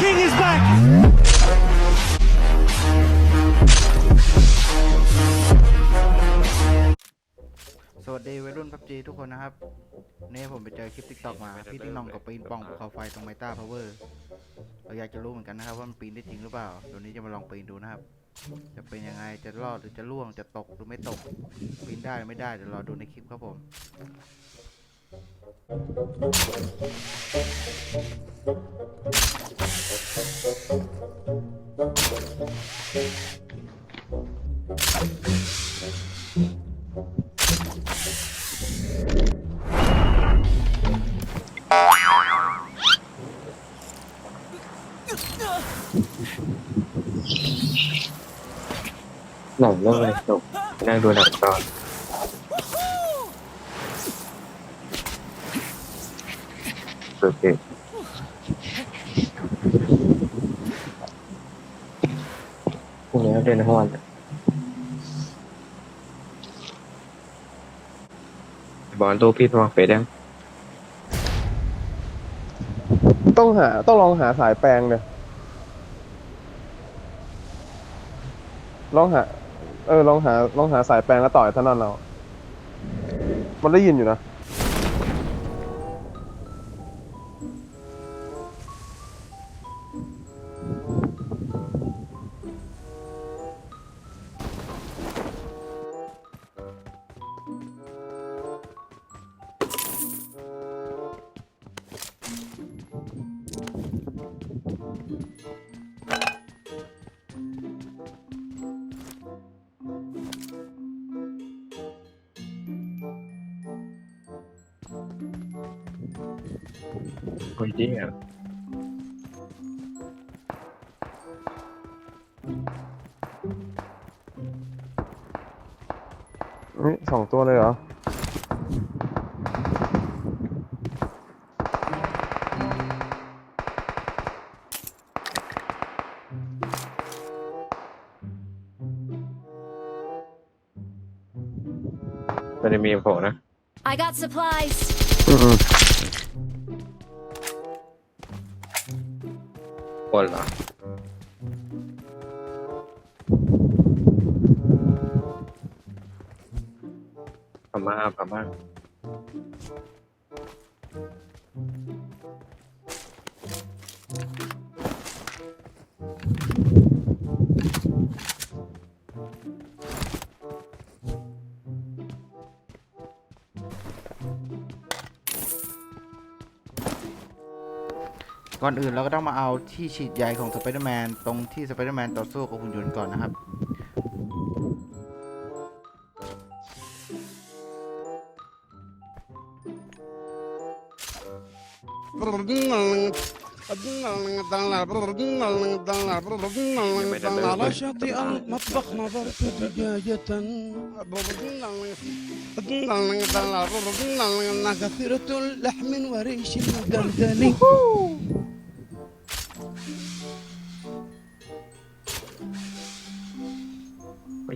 king is back! สวัสดีวัยรุ่นพับจีทุกคนนะครับเนี่ผมไปเจอคลิปติ๊กตอกมา พี่ติ๊งนองกับปีนปองภูเขาไฟตรงไมต้าพาวเวอร์เราอยากจะรู้เหมือนกันนะครับว่ามันปีนได้จริงหรือเปล่าเดี๋ยวนี้จะมาลองปีนดูนะครับ จะเป็นยังไงจะรอดหรือจะล่วงจะตกหรือไม่ตกปีนได้หรือไม่ได้เดี๋ยวรอดูในคลิปครับผม หนังเรื่องอะไรจบนั่งดูหนังก่อน โอเคพรุ่งนี้เรียนทั้งวันอะบอลตู้พี่สมัครเฟซยังต้องหาต้องลองหาสายแปลงเนี่ยลองหา เออลองหาลองหาสายแปลงแล้วต่อยเท่านั้นเรา มันได้ยินอยู่นะ คนจริงอะนี่สองตัวเลยเหรอ มันจะมีโผล่นะ I got supplies. อืม คนเหรอ พม่าพม่า ก่อนอื่นเราก็ต้องมาเอาที่ฉีดใยของสไปเดอร์แมนตรงที่สไปเดอร์แมนต่อสู้กับหุ่นยนต์ก่อนนะครับ على شاطئ المطبخ نظرت دجاجة كثيرة اللحم وريش الجردل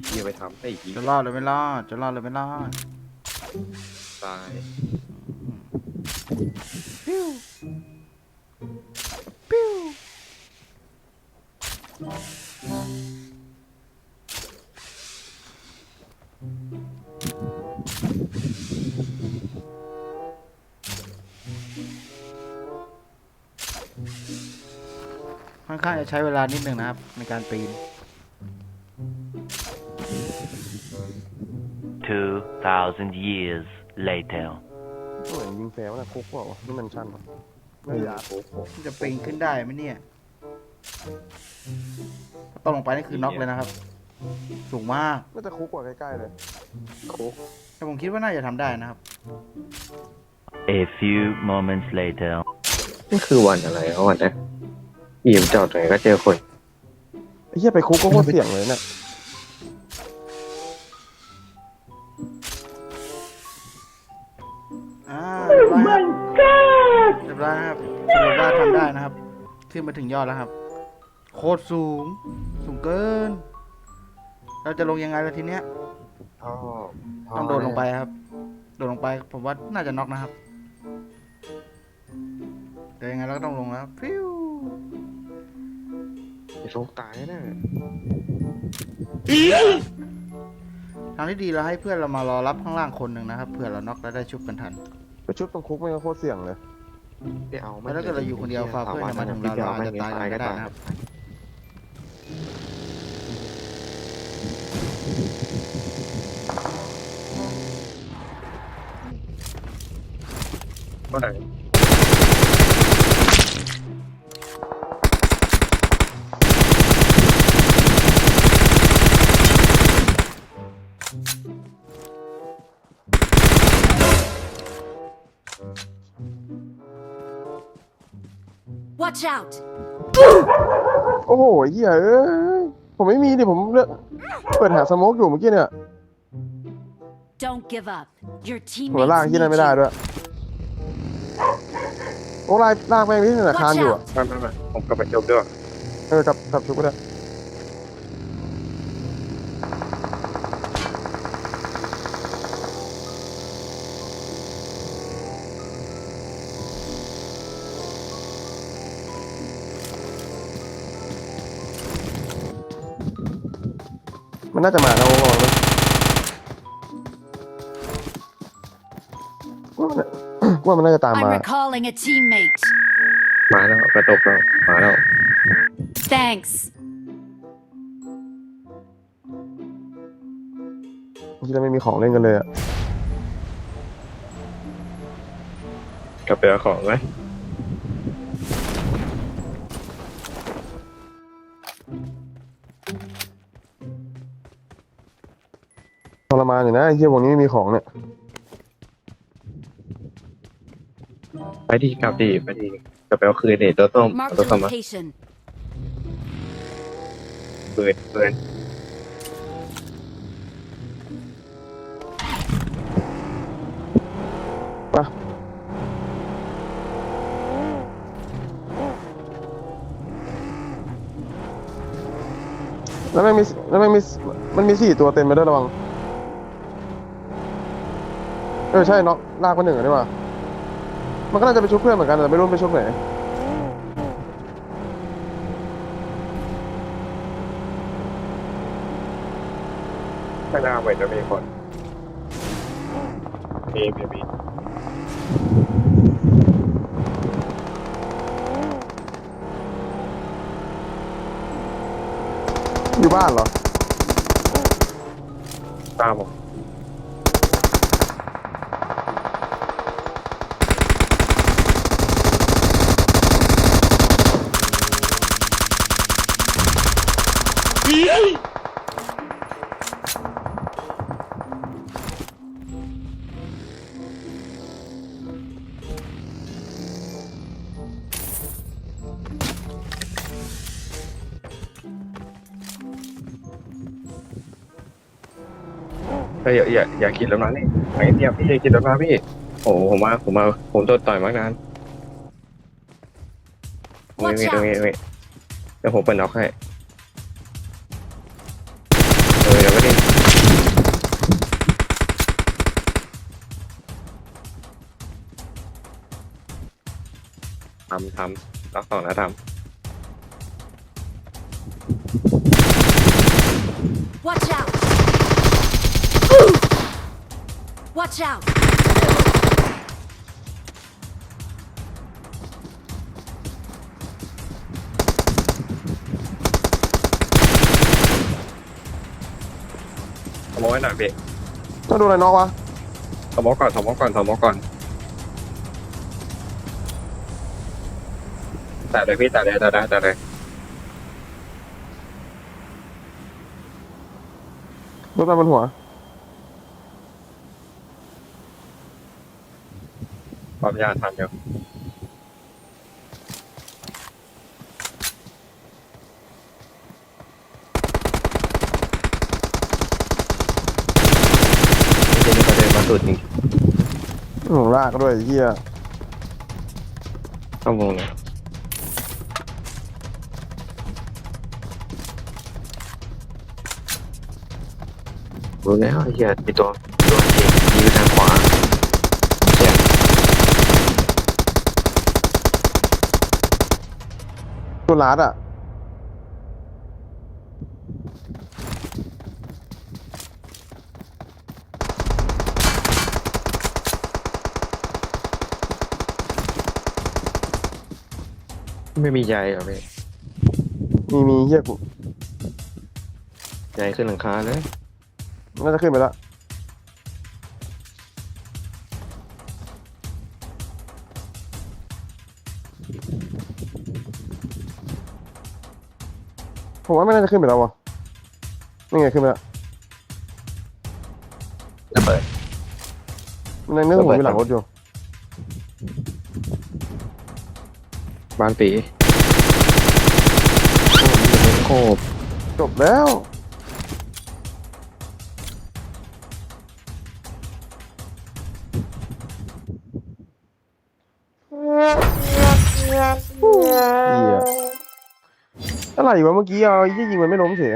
เคียไปทำไอ้ยีจะรอดหรือไม่รอดจะรอดหรือไม่รอดตายค่อนข้างจะใช้เวลานิดหนึ่งนะครับในการปีน 2,000 years later. เหมือนยิงแฟร์ว่าคุกเปล่าวะนี่มันชั้นปะไม่ยาคุกจะปีนขึ้นได้ไหมเนี่ยถ้าตกลงไปนี่คือน็อกเลยนะครับ สูงมากน่าจะคุกกว่าใกล้ๆเลยคุกแต่ผมคิดว่าน่าจะทำได้นะครับ A few moments later. นี่คือวันอะไรวะวันนะอีมจอดตรงไหนก็เจอคนไอ้เหี้ยไปคุกก็โคตรเสี่ยงเลยเนี่ย อ่าเรียบร้อยครับเรียบร้อยครับสรุปว่าทำได้นะครับ ขึ้นมาถึงยอดแล้วครับ โคตรสูง สูงเกิน เราจะลงยังไงล่ะทีเนี้ยท่อต้องโดดลงไปครับ โดดลงไปผมว่าน่าจะน็อกนะครับแต่ยังไงเราก็ต้องลงแล้วฟิวโชคตายนะทางที่ดีเราให้เพื่อนเรามารอรับข้างล่างคนหนึ่งนะครับเผื่อเราน็อกแล้วได้ชุบกันทัน ไปชุบตรงคุกไม่งก็โคตรเสี่ยงเลย ไม่เอาแล้วถ้าเกิดเราอยู่คนเดียวฟ้าเพื่อนจะมาถึงเราเราอาจจะตายกันก็ได้นะครับก็ได้ Watch out! โอ้โหเหี้ยเอ้ยผมไม่มีดิผมเลือกเปิดหาสโมกอยู่เมื่อกี้เนี่ย Don't give up. Your หัว teammates ล่างที่นั่น need ไม่ได้ you. ด้วยโอ้ลายลากไปที่ธนาคาร Watch อยู่อะ out! ไม่ไม่ไม่ผมกลับไปจบด้วย เออกลับกลับชุบก็ได้ มันน่าจะมาแล้วโอ้โหว่ามันว่ามันน่าจะตาม I'm มา recalling a teammate. มาแล้วกระตกแล้วมาแล้ว Thanks. ที่เราไม่มีของเล่นกันเลยอะกลับไปเอาของไหม ทรมานอยู่นะไอ้เหี้ยพวกนี้ไม่มีของเนี่ยไปดีกลับดีไปดีกลับไปเอาคืนเด็ดตัวต้ม Mark ตัว the ต้มมา location. ปืนปืนไปแล้วไม่มีแล้วไม่มีมันมีสี่ตัวเต็มไปด้วยระวัง เออใช่น็อกลากมาหนึ่งอะนี่ว่ามันก็น่าจะไปชุบเพื่อนเหมือนกันแต่ไม่รู้ไปชุบไหนข้างหน้าเหมือนจะมีคนมีมีมีอยู่บ้านเหรอ ตามผม เฮ้ยอย่าอย่าอย่าคิดแล้วนะนี่ไอ้เนี่ยพี่อย่าคิดแล้วนะพี่โอ้โหผมมาผมมาผมโดนต่อยมากนานตรงนี้ Watch ตรงนี้ out! ตรงนี้เดี๋ยวผมเปิดน็อกให้ ทำทำล็อกสองนะท Watch out! Watch out! ำสมองไว้หน่อยพี่ต้องดูอะไรน็อกวะ สมองก่อนสมองก่อนสมองก่อน แต่เลยพี่แต่เลยแต่ได้แต่เลยรถตามบนหัวความยากทันอยู่ไม่ใช่ประเด็นมาสุดจริงหลากด้วยไอ้เหี้ยเข้าวงเลยู้แล้วเหี้ยมีตัวตัวเองยิงทางขวาเจ็ยตัวลาดอะไม่มีใยหรอพี่มีมีเหี้ยกูใยขึ้นหลังคาเลย น่าจะขึ้นไปแล้วผมว่าไม่น่าจะขึ้นไปแล้ววะนี่ไงขึ้นไปแล้วระเบิดมันยังนึกว่าผมอยู่หลังรถอยู่บ้านปีโคบจบแล้ว อะไรวะเมื่อกี้เอายี่ยิงมันไม่ล้มเฉย